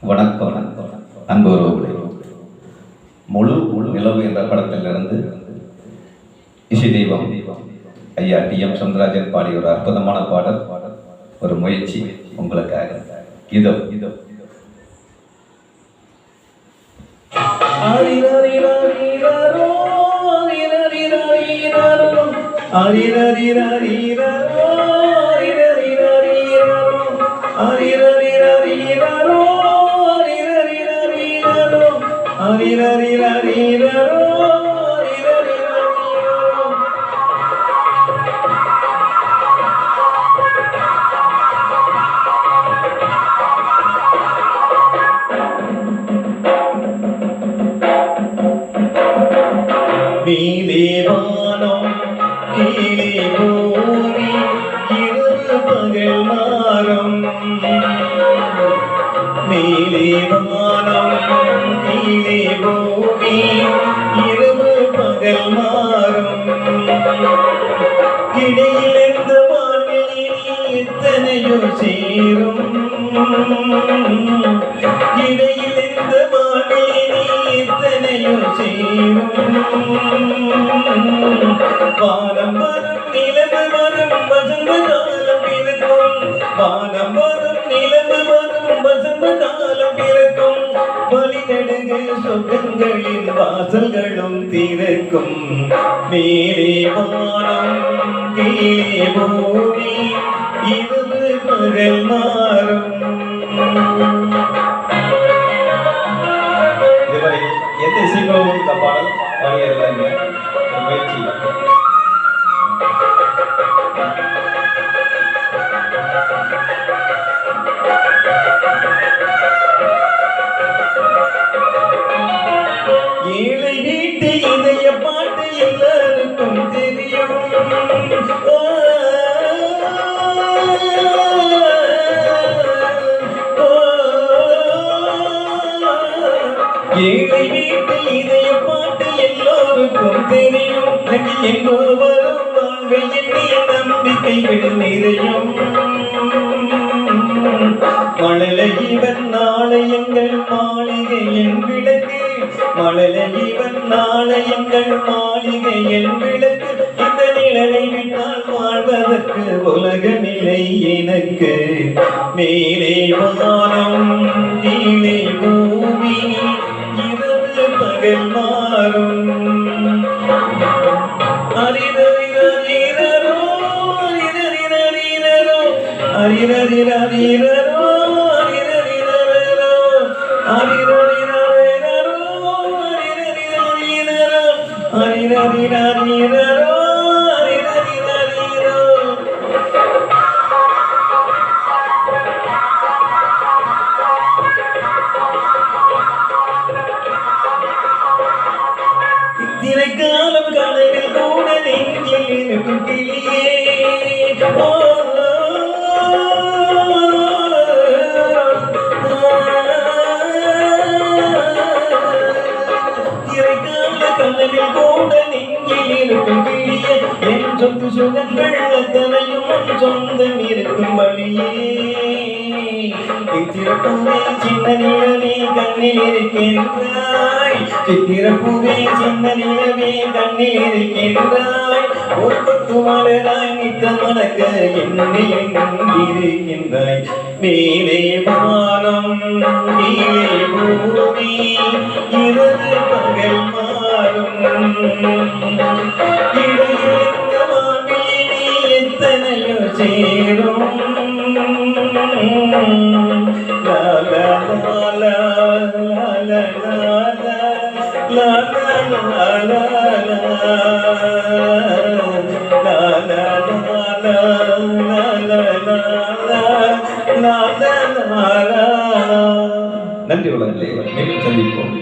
வணக்கம். அன்பு உறவுகளே முழு நிலவு என்ற படத்திலிருந்து இசை தெய்வம் ஐயா டி எம் சந்திராஜன் பாடிய ஒரு அற்புதமான பாடல் ஒரு முயற்சி உங்களுக்காக. இதோ. இதோ மேலே வானம் கீழே നീതിവാനം കീഴി ഭൂമി ഇരുപകൽ മാറും. നീതിവാനം மாறும் இடையில் எந்த வானில் எத்தனையோ சேரும் இடையில் எந்த வானில் எத்தனையோ சேரும் வானம் வரும் நிலவு வரும் வசந்த காலம் பிறக்கும் வானம் வரும் நிலவு வரும் வசந்த காலம் பிறக்கும் வழிநடுகு சொர்க்கங்களின் வாசல்களும் திறக்கும். மேலே வானம் கீழே பூமி இரவு பகல் மாறும். இதுவரை எந்த இசைக்குழுவும் இந்த பாடல் பாடியதில்லைங்க ஒரு முயற்சி ஏழை வீட்டு இதய பாட்டு எல்லோருக்கும் தெரியும் நடி எங்கோ வரும் வாழ்வில் எண்ணிய நம்பிக்கைகள் நிறையும். மழலையிவன் நாளை எங்கள் மாளிகை என் விளக்கு. மழலையிவன் நாளை எங்கள் மாளிகை என் விளக்கு. இந்த நிழலை விட்டால் வாழ்வதற்கு உலக நிலை எனக்கு. மேலே வானம் മാറും അരിരരിരരിരോ അരിരരിരരിരോ അരിരരിരരിരോ അരിരരിരരിരോ അരിരരിരരിരോ അരിരരിര இத்தனை காலம் கனவில் கூட நெஞ்சில் இருக்கும் கிளியே. ஓ, கனவில் கூட நெஞ்சில் இருக்கும் கிளியே. என் சுகங்கள் அத்தனையும் சொந்தம் இருக்கும் வழியே. சின்ன நீ கண்ணில் இருக்கின்றாய் ചിത്തിരപ്പൂവേ ചിന്തനിലവേ കണ്ണിലിരിക്കുന്നതായി ഓർത്തു വളരായി നിത്തം നടക്ക എന്നിലെങ്കിരിക്കുന്നതായി മേലെ മാനം നീലെ ഭൂമി ഇരുത് പകൽ മാറും. എത്തനയോ ചേരും. la la la la la la நன்றி உலகளே மீண்டும் சந்திப்போம்